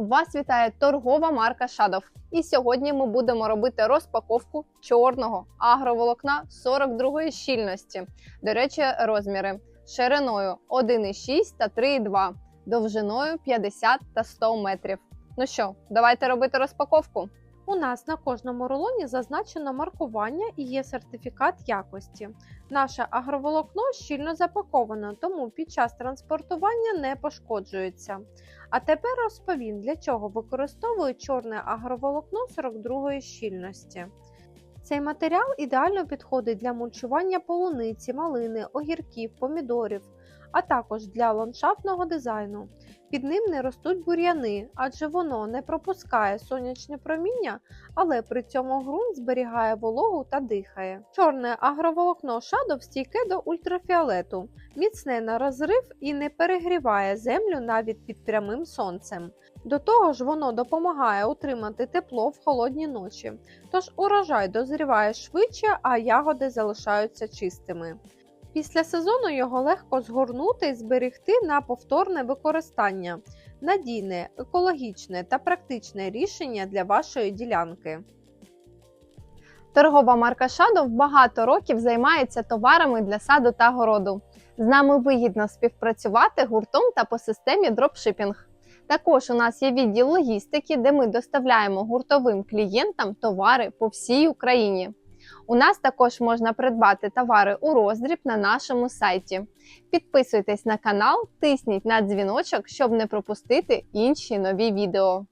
Вас вітає торгова марка Shadow. І сьогодні ми будемо робити розпаковку чорного агроволокна 42 щільності. До речі, розміри шириною 1,6 та 3,2, довжиною 50 та 100 метрів. Ну що, давайте робити розпаковку. У нас на кожному рулоні зазначено маркування і є сертифікат якості. Наше агроволокно щільно запаковано, тому під час транспортування не пошкоджується. А тепер розповім, для чого використовують чорне агроволокно 42 щільності. Цей матеріал ідеально підходить для мульчування полуниці, малини, огірків, помідорів, а також для ландшафтного дизайну. Під ним не ростуть бур'яни, адже воно не пропускає сонячне проміння, але при цьому ґрунт зберігає вологу та дихає. Чорне агроволокно Shadow стійке до ультрафіолету, міцне на розрив і не перегріває землю навіть під прямим сонцем. До того ж, воно допомагає утримати тепло в холодні ночі, тож урожай дозріває швидше, а ягоди залишаються чистими. Після сезону його легко згорнути і зберегти на повторне використання, надійне, екологічне та практичне рішення для вашої ділянки. Торгова марка Shadow багато років займається товарами для саду та городу. З нами вигідно співпрацювати гуртом та по системі дропшипінг. Також у нас є відділ логістики, де ми доставляємо гуртовим клієнтам товари по всій Україні. У нас також можна придбати товари у роздріб на нашому сайті. Підписуйтесь на канал, тисніть на дзвіночок, щоб не пропустити інші нові відео.